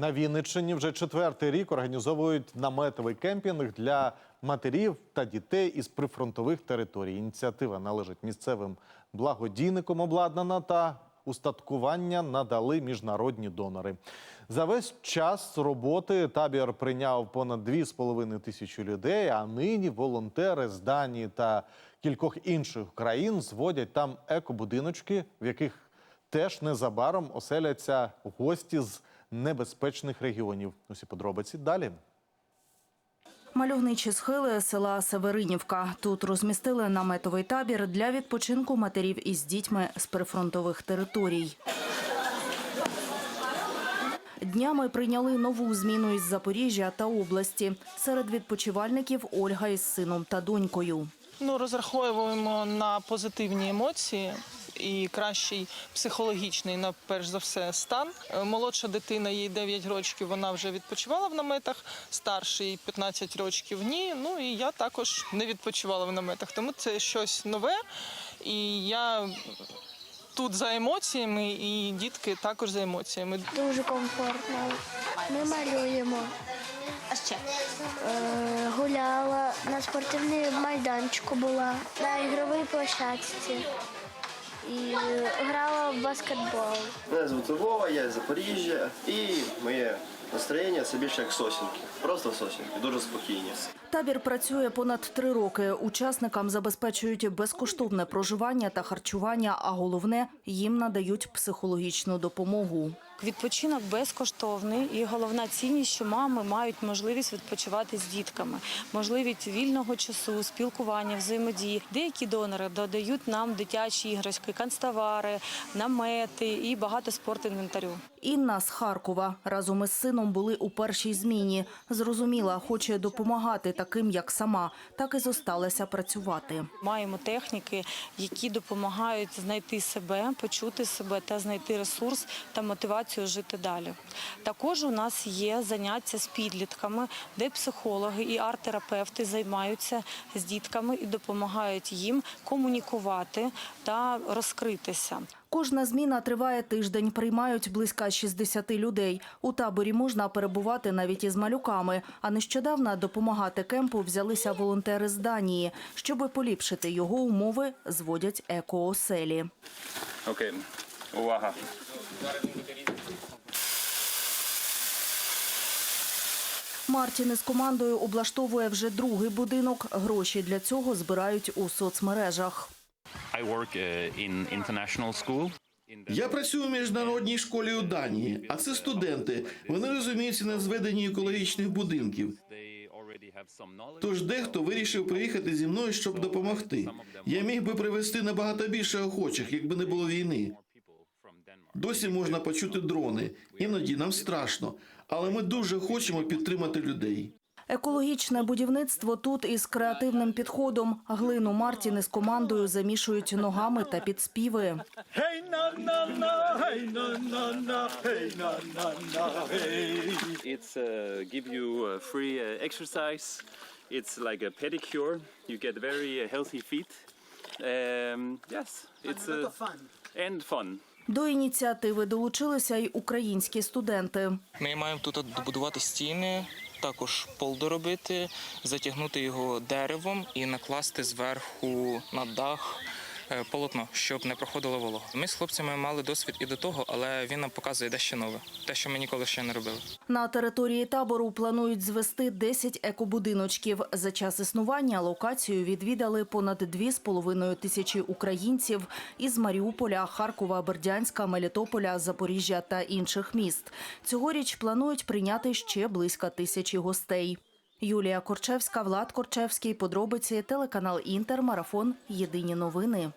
На Вінниччині вже четвертий рік організовують наметовий кемпінг для матерів та дітей із прифронтових територій. Ініціатива належить місцевим благодійникам обладнана та устаткування надали міжнародні донори. За весь час роботи табір прийняв понад 2,5 тисячі людей. А нині волонтери з Данії та кількох інших країн зводять там екобудиночки, в яких теж незабаром оселяться гості з небезпечних регіонів. Усі подробиці далі. Мальовничі схили села Северинівка. Тут розмістили наметовий табір для відпочинку матерів із дітьми з прифронтових територій. Днями прийняли нову зміну із Запоріжжя та області. Серед відпочивальників Ольга із сином та донькою. Ну, розраховуємо на позитивні емоції і кращий психологічний, на перш за все, стан. Е, Молодша дитина, їй 9 років, вона вже відпочивала в наметах, старший 15 років ні. Ну і я також не відпочивала в наметах. Тому це щось нове. І я тут за емоціями, і дітки також за емоціями. Дуже комфортно. Ми малюємо. А ще Е, гуляла на спортивному майданчику була, на ігровій площадці. І грала в баскетбол. Мене звуть Вова, я з Запоріжжя, і моє настроєння це більше як сосінки. Просто сосінки, дуже спокійні. Табір працює понад три роки. Учасникам забезпечують безкоштовне проживання та харчування, а головне їм надають психологічну допомогу. Відпочинок безкоштовний, і головна цінність, що мами мають можливість відпочивати з дітками, можливість вільного часу, спілкування, взаємодії. Деякі донори додають нам дитячі іграшки, канцтовари, намети і багато спортінвентарю. Інна з Харкова разом із сином були у першій зміні. Зрозуміла, хоче допомагати таким, як сама, так і зосталася працювати. Маємо техніки, які допомагають знайти себе, почути себе та знайти ресурс та мотивацію жити далі. Також у нас є заняття з підлітками, де психологи і арт-терапевти займаються з дітками і допомагають їм комунікувати та розкритися. Кожна зміна триває тиждень. Приймають близько 60 людей. У таборі можна перебувати навіть із малюками. А нещодавно допомагати кемпу взялися волонтери з Данії. Щоби поліпшити його умови, зводять екооселі. Окей, увага. Мартін із командою облаштовує вже другий будинок. Гроші для цього збирають у соцмережах. Я працюю в міжнародній школі у Данії, а це студенти. Вони розуміються на зведенні екологічних будинків. Тож дехто вирішив приїхати зі мною, щоб допомогти. Я міг би привезти набагато більше охочих, якби не було війни. Досі можна почути дрони. Іноді нам страшно, але ми дуже хочемо підтримати людей. Екологічне будівництво тут із креативним підходом. Глину Мартін із командою замішують ногами та підспіви. It's uh, give you uh, free uh, exercise. It's like a pedicure. You get very uh, healthy feet. Um, yes, it's uh, and fun. До ініціативи долучилися й українські студенти. Ми маємо тут добудувати стіни, також пол доробити, затягнути його деревом і накласти зверху на дах полотно, щоб не проходило волога. Ми з хлопцями мали досвід і до того, але він нам показує дещо нове, те, що ми ніколи ще не робили. На території табору планують звести 10 екобудиночків. За час існування локацію відвідали понад 2,5 тисячі українців із Маріуполя, Харкова, Бердянська, Мелітополя, Запоріжжя та інших міст. Цьогоріч планують прийняти ще близько тисячі гостей. Юлія Корчевська, Влад Корчевський. Подробиці телеканал Інтер. Марафон. Єдині новини.